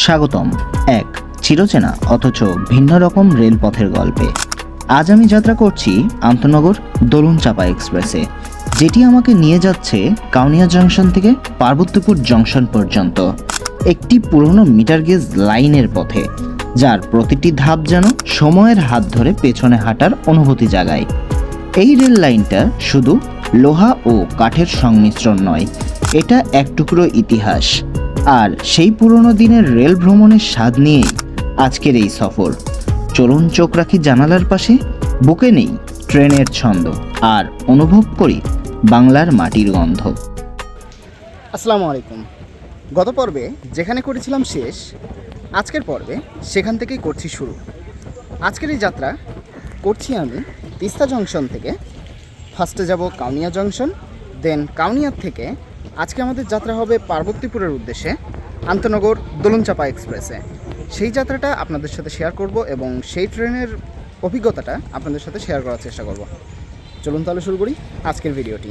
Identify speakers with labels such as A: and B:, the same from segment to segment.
A: স্বাগতম। এক, চিরচেনা, অথচ ভিন্ন রকম রেলপথের গল্পে। আজ আমি যাত্রা করছি আন্তনগর দোলন চাপা এক্সপ্রেসে, যেটি আমাকে নিয়ে যাচ্ছে কাউনিয়া জংশন থেকে পার্বত্যপুর জংশন পর্যন্ত। একটি পুরনো মিটার গেজ লাইনের পথে, যার প্রতিটি ধাপ যেন সময়ের হাত ধরে পেছনে হাঁটার অনুভূতি জাগায়। এই রেল লাইনটা শুধু লোহা ও কাঠের সংমিশ্রণ নয়, এটা এক টুকরো ইতিহাস। আর সেই পুরনো দিনের রেল ভ্রমণের স্বাদ নিয়েই আজকের এই সফর। চলুন চোখ রাখি জানালার পাশে, বুকে নেই ট্রেনের ছন্দ, আর অনুভব করি বাংলার মাটির গন্ধ।
B: আসসালামু আলাইকুম। গত পর্বে যেখানে করেছিলাম শেষ, আজকের পর্বে সেখান থেকেই করছি শুরু। আজকের এই যাত্রা করছি আমি তিস্তা জংশন থেকে। ফার্স্টে যাব কাউনিয়া জংশন, দেন কাউনিয়ার থেকে আজকে আমাদের যাত্রা হবে পার্বতীপুরের উদ্দেশ্যে, আন্তনগর দোলনচাপা এক্সপ্রেসে। সেই যাত্রাটা আপনাদের সাথে শেয়ার করব এবং সেই ট্রেনের অভিজ্ঞতাটা আপনাদের সাথে শেয়ার করার চেষ্টা করব। চলুন তাহলে শুরু করি আজকের ভিডিওটি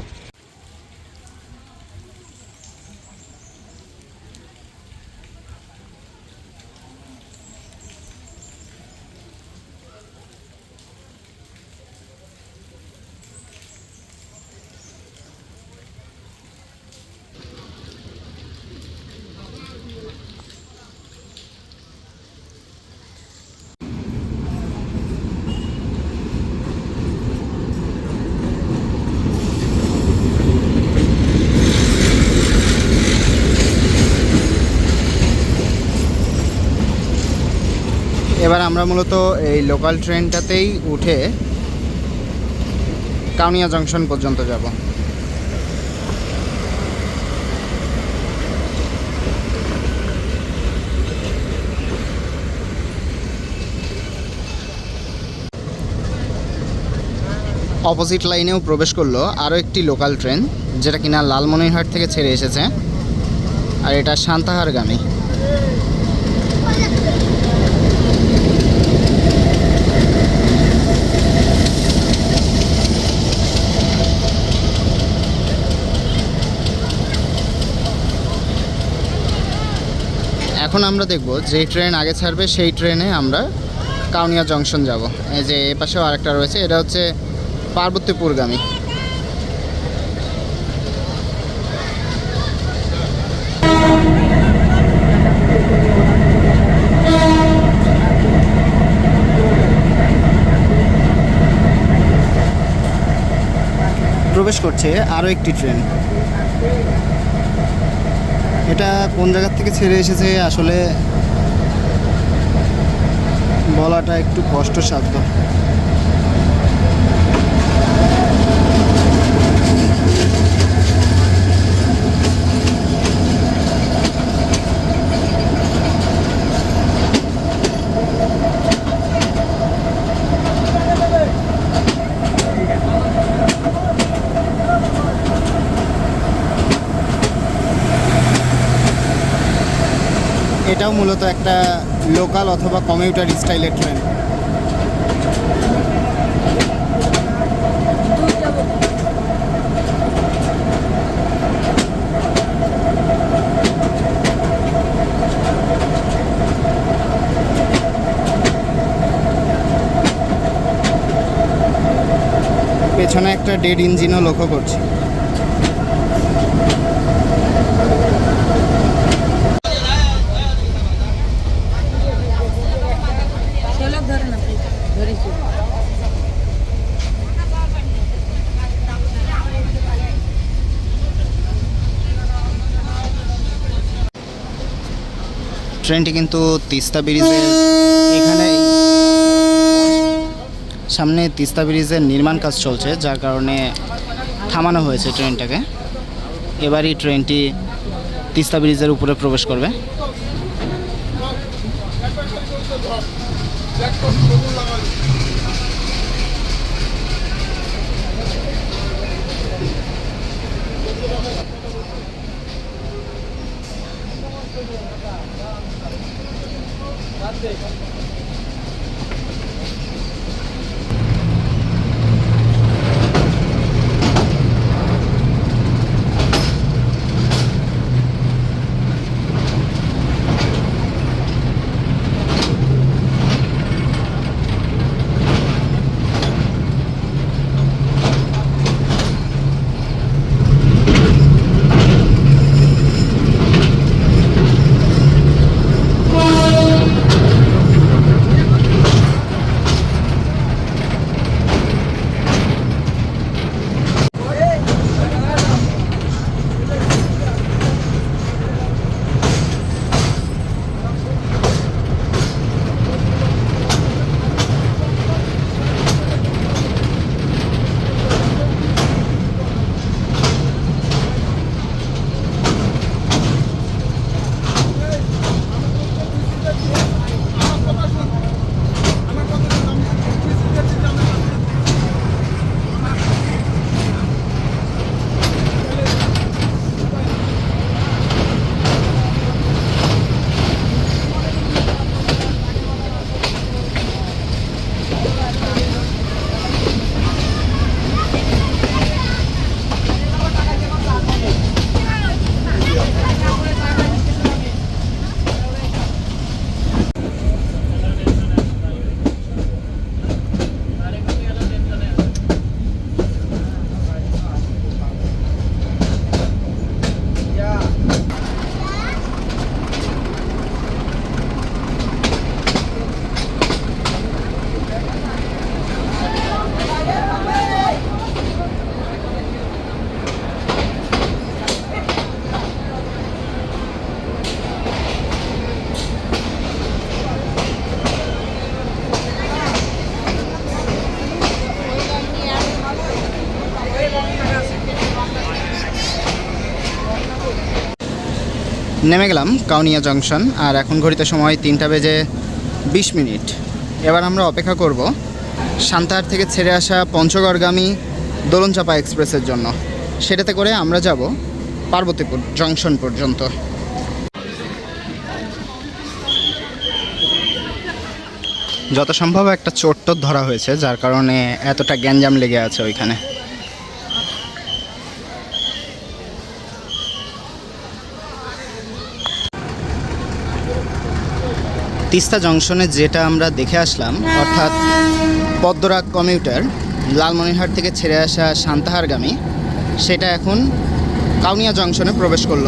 B: এবার আমরা মূলত এই লোকাল ট্রেনটাতেই উঠে কাউনিয়া জংশন পর্যন্ত যাব। অপোজিট লাইনেও প্রবেশ করল আরও একটি লোকাল ট্রেন যেটা কিনা লালমনিরহাট থেকে ছেড়ে এসেছে। আর এটা সান্তাহারগামী। এখন আমরা দেখব যে ট্রেন আগে ছাড়বে, সেই ট্রেনে আমরা কাউনিয়া জংশন যাব। এই যে এ পাশেও আরেকটা রয়েছে, এটা হচ্ছে পার্বতীপুরগামী। প্রবেশ করছে আরও একটি ট্রেন। এটা কোন জায়গার থেকে ছেড়ে এসেছে আসলে বলাটা একটু কষ্টসাধ্য। এটাও মূলত একটা লোকাল অথবা কমিউটার স্টাইলের ট্রেন পেছনে একটা ডেড ইঞ্জিনও লক্ষ্য করছি। ট্রেনটি কিন্তু তিস্তা ব্রিজের এখানে সামনে তিস্তা ব্রিজের নির্মাণ কাজ চলছে, যার কারণে থামানো হয়েছে ট্রেনটাকে। এবারই ট্রেনটি তিস্তা ব্রিজের উপরে প্রবেশ করবে। Tá Cadê? নেমে গেলাম কাউনিয়া জংশন, আর এখন ঘড়িতে সময় তিনটা বেজে বিশ মিনিট। এবার আমরা অপেক্ষা করব সান্তাহার থেকে ছেড়ে আসা পঞ্চগড়গামী দোলনচাপা এক্সপ্রেসের জন্য। সেটাতে করে আমরা যাব পার্বতীপুর জংশন পর্যন্ত। যত সম্ভব একটা চোট টোট ধরা হয়েছে, যার কারণে এতটা গ্যাঞ্জাম লেগে আছে ওইখানে। তিস্তা জংশনে যেটা আমরা দেখে আসলাম অর্থাৎ পদ্মরাগ কমিউটার লালমনিরহাট থেকে ছেড়ে আসা সান্তাহারগামী সেটা এখন কাউনিয়া জংশনে প্রবেশ করল।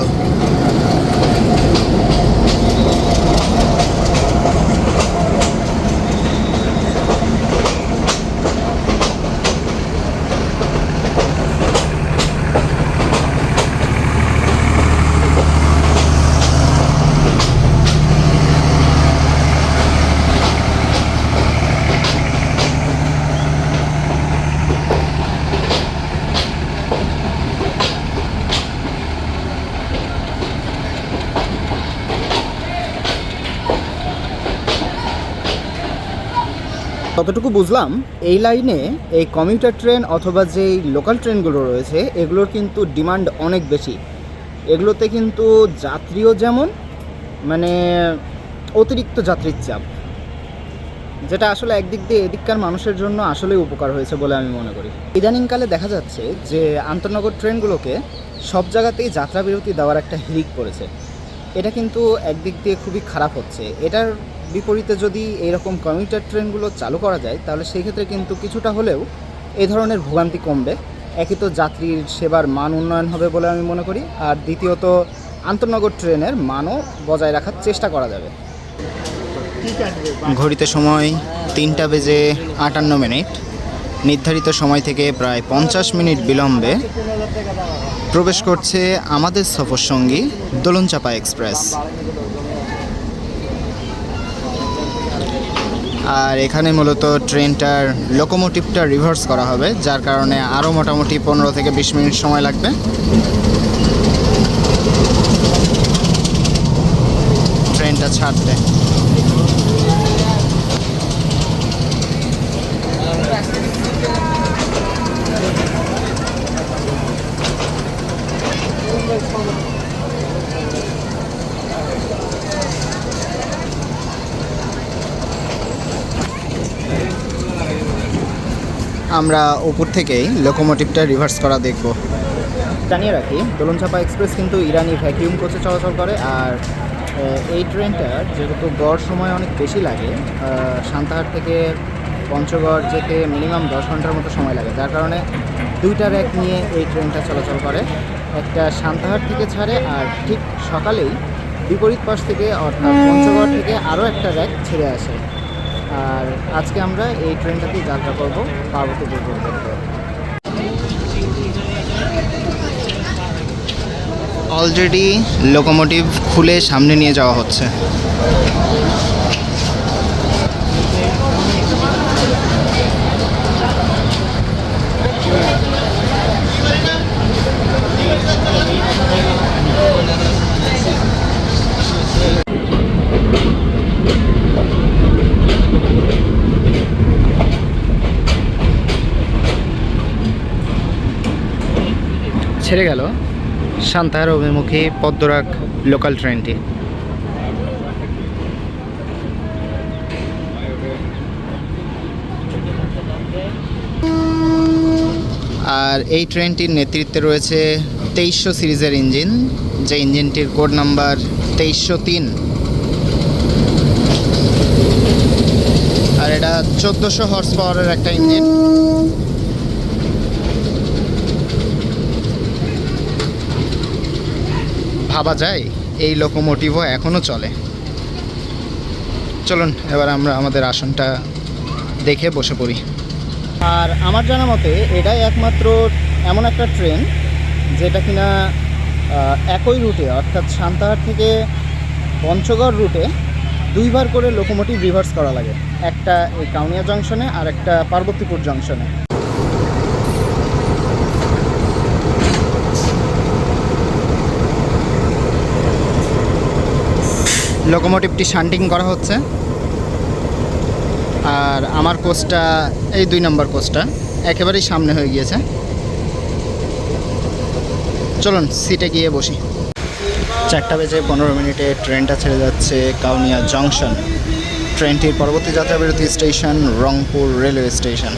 B: ততটুকু বুঝলাম, এই লাইনে এই কমিউটার ট্রেন অথবা যেই লোকাল ট্রেনগুলো রয়েছে, এগুলোর কিন্তু ডিমান্ড অনেক বেশি। এগুলোতে কিন্তু যাত্রীও যেমন মানে অতিরিক্ত যাত্রীর চাপ, যেটা আসলে একদিক দিয়ে এদিককার মানুষের জন্য আসলেই উপকার হয়েছে বলে আমি মনে করি। ইদানিংকালে দেখা যাচ্ছে যে আন্তনগর ট্রেনগুলোকে সব জায়গাতেই যাত্রা বিরতি দেওয়ার একটা হিরিক পড়েছে। এটা কিন্তু একদিক দিয়ে খুবই খারাপ হচ্ছে। এটার বিপরীতে যদি এইরকম কমিউটার ট্রেনগুলো চালু করা যায়, তাহলে সেই ক্ষেত্রে কিন্তু কিছুটা হলেও এই ধরনের ভোগান্তি কমবে। একই তো যাত্রীর সেবার মান উন্নয়ন হবে বলে আমি মনে করি। আর দ্বিতীয়ত, আন্তনগর ট্রেনের মানও বজায় রাখার চেষ্টা করা যাবে। ঘড়িতে সময় তিনটা বেজে আটান্ন মিনিট। নির্ধারিত সময় থেকে প্রায় পঞ্চাশ মিনিট বিলম্বে প্রবেশ করছে আমাদের সফর সঙ্গী দোলনচাপা এক্সপ্রেস। আর এখানে মূলত ট্রেনটার লোকোমোটিভটা রিভার্স করা হবে, যার কারণে আরও মোটামুটি পনেরো থেকে বিশ মিনিট সময় লাগবে। ট্রেনটা ছাড়তে। আমরা উপর থেকেই লোকোমোটিভটা রিভার্স করা দেখব। জানিয়ে রাখি, দোলনচাপা এক্সপ্রেস কিন্তু ইরানি ভ্যাকিউম কোচে চলাচল করে আর এই ট্রেনটার যেহেতু গড় সময় অনেক বেশি লাগে সান্তাহার থেকে পঞ্চগড় যেতে মিনিমাম দশ ঘণ্টার মতো সময় লাগে। যার কারণে দুইটা র্যাক নিয়ে এই ট্রেনটা চলাচল করে। একটা সান্তাহার থেকে ছাড়ে আর ঠিক সকালেই বিপরীত পাশ থেকে অর্থাৎ পঞ্চগড় থেকে আরও একটা র্যাক ছেড়ে আসে। আর আজকে আমরা এই ট্রেনটাতে যাত্রা করব পার্বতীপুর পর্যন্ত অলরেডি লোকোমোটিভ খুলে সামনে নিয়ে যাওয়া হচ্ছে। ছেড়ে গেল। সান্তাহার অভিমুখী পদ্মরাগ লোকাল ট্রেনটি আর এই ট্রেনটির নেতৃত্বে রয়েছে তেইশশো সিরিজের ইঞ্জিন, যে ইঞ্জিনটির কোড নাম্বার তেইশশো তিন। আর এটা চোদ্দোশো হর্স পাওয়ারের একটা ইঞ্জিন। ভাবা যায়, এই লোকোমোটিভও এখনও চলে। চলুন, এবার আমরা আমাদের আসনটা দেখে বসে পড়ি। আর আমার জানা মতে, এটাই একমাত্র এমন একটা ট্রেন, যেটা কিনা একই রুটে, অর্থাৎ সান্তাহার থেকে পঞ্চগড় রুটে দুইবার করে লোকোমোটিভ রিভার্স করা লাগে। একটা এই কাউনিয়া জংশনে আর একটা পার্বতীপুর জংশনে লোকোমোটিভটি শান্টিং করা হচ্ছে। আর আমার কোচটা, এই দুই নম্বর কোচটা একেবারেই সামনে হয়ে গিয়েছে। চলুন, সিটে গিয়ে বসি। চারটা বেজে পনেরো মিনিটে ট্রেনটা ছেড়ে যাচ্ছে কাউনিয়া জংশন। ট্রেনটির পরবর্তী যাত্রাবিরতি স্টেশন রংপুর রেলওয়ে স্টেশন।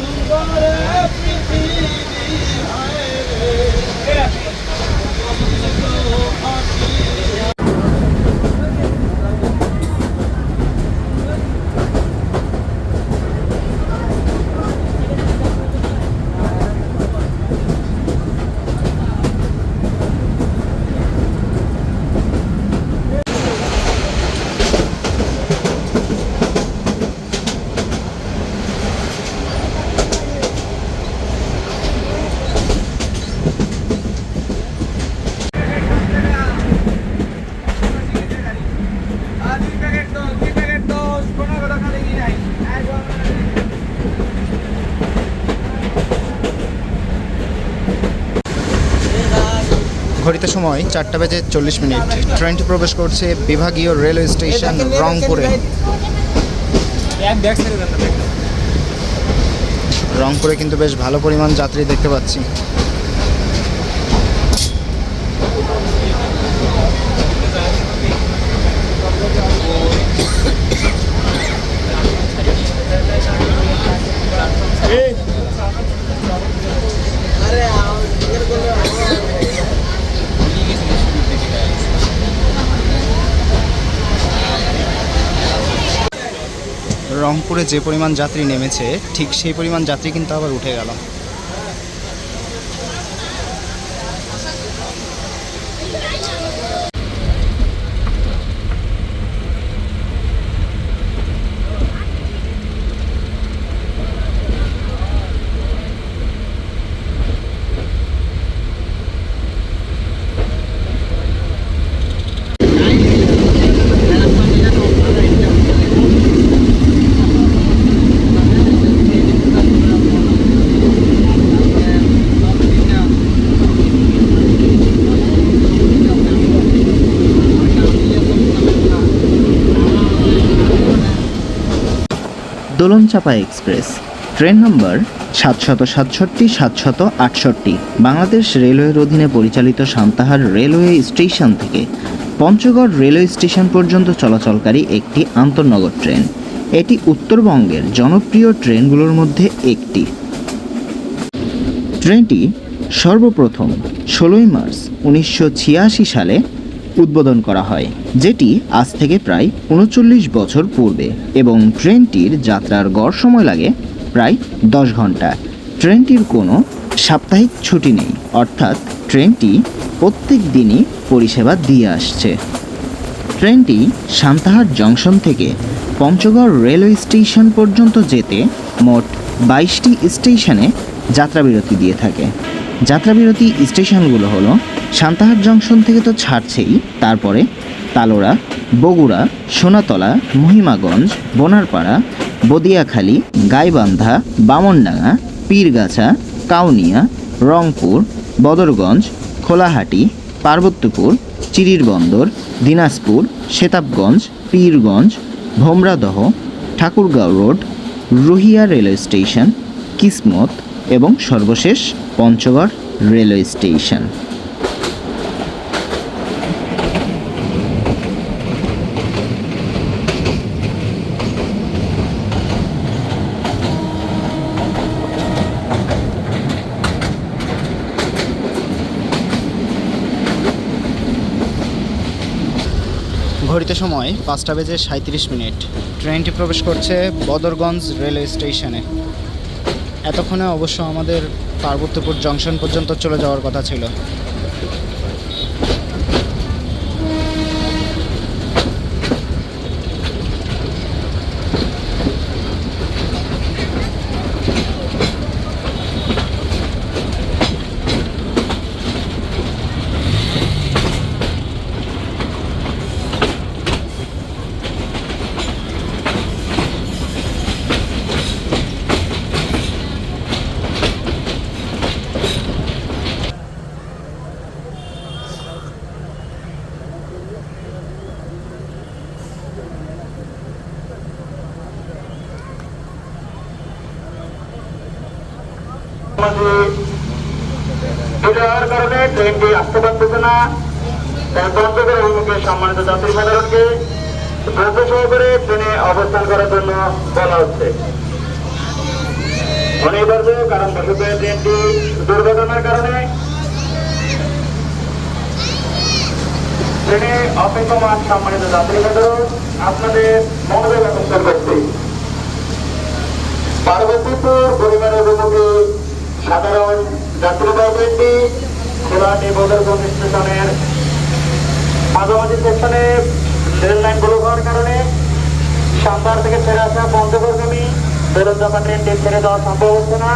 B: সময় চারটা বেজে চল্লিশ মিনিট। ট্রেনটি প্রবেশ করছে বিভাগীয় রেলওয়ে স্টেশন রংপুরে। রংপুরে কিন্তু বেশ ভালো পরিমাণ যাত্রী দেখতে পাচ্ছি রংপুরে যে পরিমাণ যাত্রী নেমেছে ঠিক সেই পরিমাণ যাত্রী কিন্তু আবার উঠে গেল।
A: দোলনচাপা এক্সপ্রেস। ট্রেন নম্বর সাতশত সাতষট্টি, সাতশত আটষট্টি। বাংলাদেশ রেলওয়ের অধীনে পরিচালিত সান্তাহার রেলওয়ে স্টেশন থেকে পঞ্চগড় রেলওয়ে স্টেশন পর্যন্ত চলাচলকারী একটি আন্তঃনগর ট্রেন। এটি উত্তরবঙ্গের জনপ্রিয় ট্রেনগুলোর মধ্যে একটি। ট্রেনটি সর্বপ্রথম ষোলোই মার্চ উনিশশো ছিয়াশি সালে উদ্বোধন করা হয়, যেটি আজ থেকে প্রায় উনচল্লিশ বছর পূর্বে এবং ট্রেনটির যাত্রার গড় সময় লাগে প্রায় দশ ঘণ্টা। ট্রেনটির কোনো সাপ্তাহিক ছুটি নেই, অর্থাৎ ট্রেনটি প্রত্যেক দিনই পরিষেবা দিয়ে আসছে। ট্রেনটি সান্তাহার জংশন থেকে পঞ্চগড় রেলওয়ে স্টেশন পর্যন্ত যেতে মোট বাইশটি স্টেশনে যাত্রাবিরতি দিয়ে থাকে। যাত্রাবিরতি স্টেশনগুলো হলো সান্তাহার জংশন থেকে তো ছাড়ছেই, তারপরে Talora, Bogura, Sonatala, Mohimaganj, Bonarpara, Badiakhali, Gaibandha, Bamandanga, Pirgachha, Kaunia, Rangpur, Badarganj, Kholahati, Parbatipur Chirirbandar Dinajpur, Setabganj, Pirganj, Bhomradaha, Thakurgaon road, Ruhia railway station, Kismat এবং সর্বশেষ পঞ্চগড় রেলওয়ে স্টেশন।
B: ঘড়িতে সময় পাঁচটা বেজে সাঁত্রিশ মিনিট। ট্রেনটি প্রবেশ করছে বদরগঞ্জ রেলওয়ে স্টেশনে। এতক্ষণে অবশ্য আমাদের পার্বত্যপুর জংশন পর্যন্ত চলে যাওয়ার কথা ছিল।
C: ট্রেনটি আসতে পারতেছে না তাই বন্ধ করে অভিমুখে সম্মানিত যাত্রী সাধারণকে দ্রুত সহকারে ট্রেনে অবস্থান করার জন্য বলা হচ্ছে। অনিবার্য কারণ বসত ট্রেনটি দুর্ঘটনার কারণে ট্রেনে অপেক্ষমান সম্মানিত যাত্রী সাধারণ আপনাদের মনোযোগ আকর্ষণ করছে। পার্বতীপুর পরিবারের অভিমুখে সাধারণ যাত্রীবাহী ট্রেনটি স্টেশনের মাঝামাঝি সেকশনে রেল লাইন হওয়ার কারণে সান্তার থেকে ছেড়ে আসা পঞ্চগড়গামী বেরোজাপা ট্রেনটি ছেড়ে যাওয়া সম্ভব হচ্ছে না।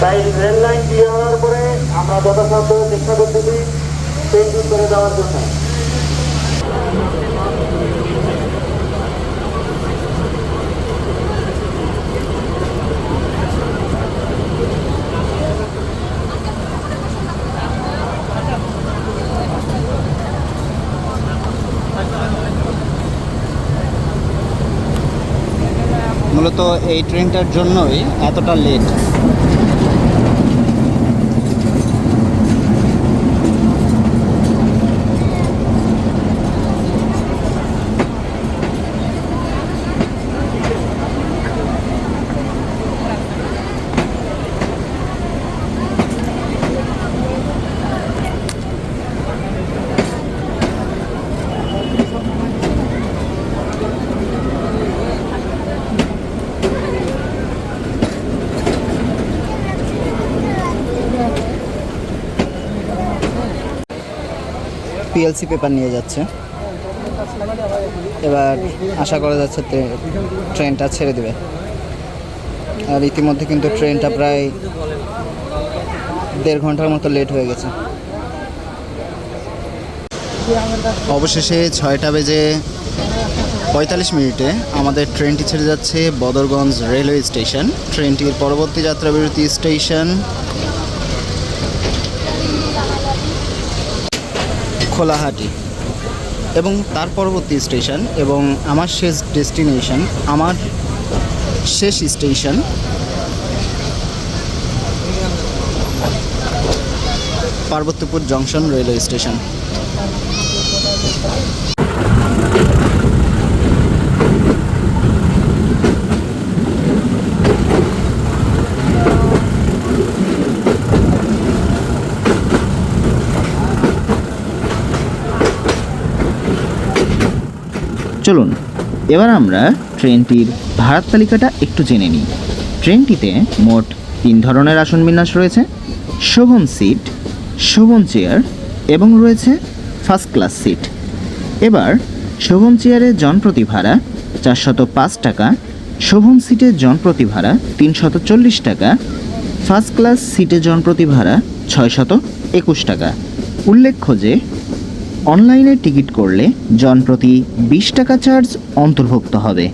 C: তাই রেল লাইন দিয়ে হওয়ার পরে আমরা যথাসাধ্য চেষ্টা করতেছি ট্রেনটি ছেড়ে দেওয়ার জন্য।
B: মূলত এই ট্রেনটার জন্যই এতটা লেট পিএলসি পেপার নিয়ে যাচ্ছে। এবার আশা করা যাচ্ছে ট্রেনটা ছেড়ে দেবে। আর ইতিমধ্যে কিন্তু ট্রেনটা প্রায় দেড় ঘণ্টার মতো লেট হয়ে গেছে। অবশেষে ছয়টা বেজে পঁয়তাল্লিশ মিনিটে আমাদের ট্রেনটি ছেড়ে যাচ্ছে বদরগঞ্জ রেলওয়ে স্টেশন। ট্রেনটির পরবর্তী যাত্রাবিরতি স্টেশন খোলাহাটি। এবং তার পরবর্তী স্টেশন এবং আমার শেষ ডেস্টিনেশন, আমার শেষ station Parbatipur junction railway station.
A: চলুন, এবার আমরা ট্রেনটির ভাড়ার তালিকাটা একটু জেনে নিই। ট্রেনটিতে মোট তিন ধরনের আসন বিন্যাস রয়েছে, শোভন সিট, শোভন চেয়ার এবং রয়েছে ফার্স্ট ক্লাস সিট। এবার শোভন চেয়ারের জনপ্রতি ভাড়া চারশত পাঁচ টাকা, শোভন সিটের জনপ্রতি ভাড়া তিনশত চল্লিশ টাকা, ফার্স্ট ক্লাস সিটের জনপ্রতি ভাড়া ছয়শত একুশ টাকা। উল্লেখ্য যে অনলাইনে টিকিট করলে জনপ্রতি বিশ টাকা চার্জ অন্তর্ভুক্ত হবে।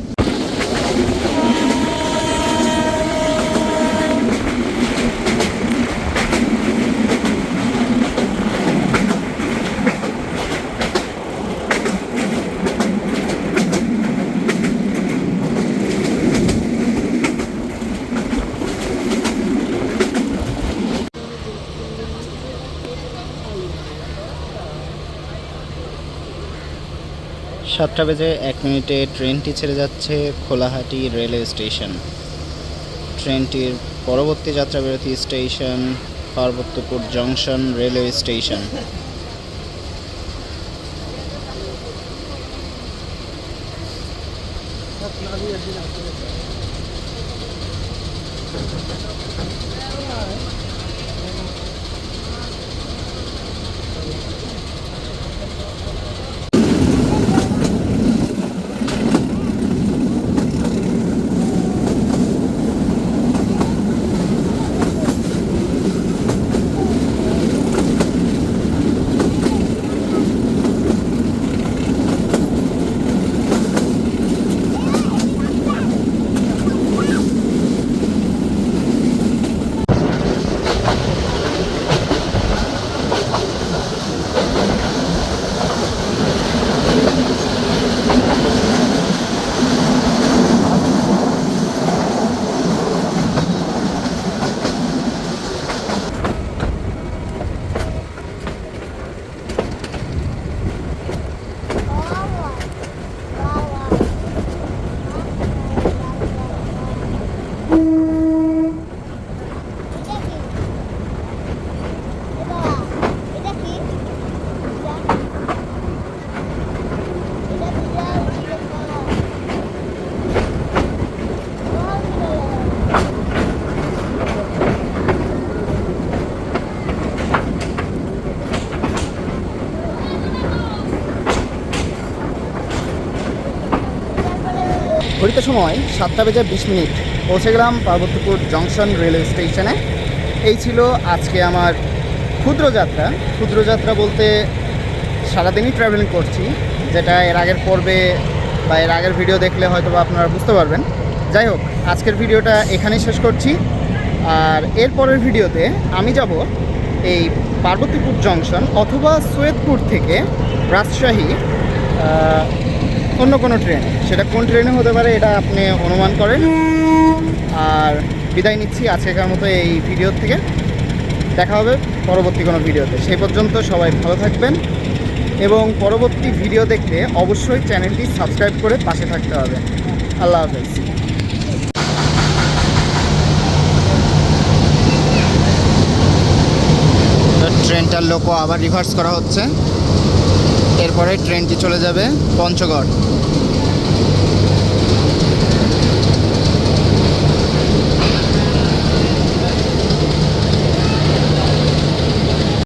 B: সাতটা বেজে এক মিনিটে ট্রেনটি ছেড়ে যাচ্ছে খোলাহাটি রেলওয়ে স্টেশন। ট্রেনটির পরবর্তী যাত্রাবিরতি station Parbatipur junction railway station. ঘড়িতে সময় সাতটা বেজে বিশ মিনিট। পৌঁছে গেলাম পার্বতীপুর জংশন রেলওয়ে স্টেশনে। এই ছিল আজকে আমার ক্ষুদ্র যাত্রা। ক্ষুদ্র যাত্রা বলতে সারাদিনই ট্রাভেলিং করছি, যেটা এর আগের পর্বে বা এর আগের ভিডিও দেখলে হয়তো আপনারা বুঝতে পারবেন। যাই হোক, আজকের ভিডিওটা এখানেই শেষ করছি। আর এর পরের ভিডিওতে আমি যাব এই পার্বতীপুর জংশন অথবা সৈয়দপুর থেকে রাজশাহী অন্য কোনো ট্রেন। সেটা কোন ট্রেনে হতে পারে এটা আপনি অনুমান করেন। আর বিদায় নিচ্ছি আজকেকার মতো এই ভিডিও থেকে। দেখা হবে পরবর্তী কোনো ভিডিওতে। সেই পর্যন্ত সবাই ভালো থাকবেন এবং পরবর্তী ভিডিও দেখতে অবশ্যই চ্যানেলটি সাবস্ক্রাইব করে পাশে থাকতে হবে। আল্লাহ হাফেজ। ট্রেনটার লোকও আবার রিভার্স করা হচ্ছে। এরপরে ট্রেনটি চলে যাবে পঞ্চগড়।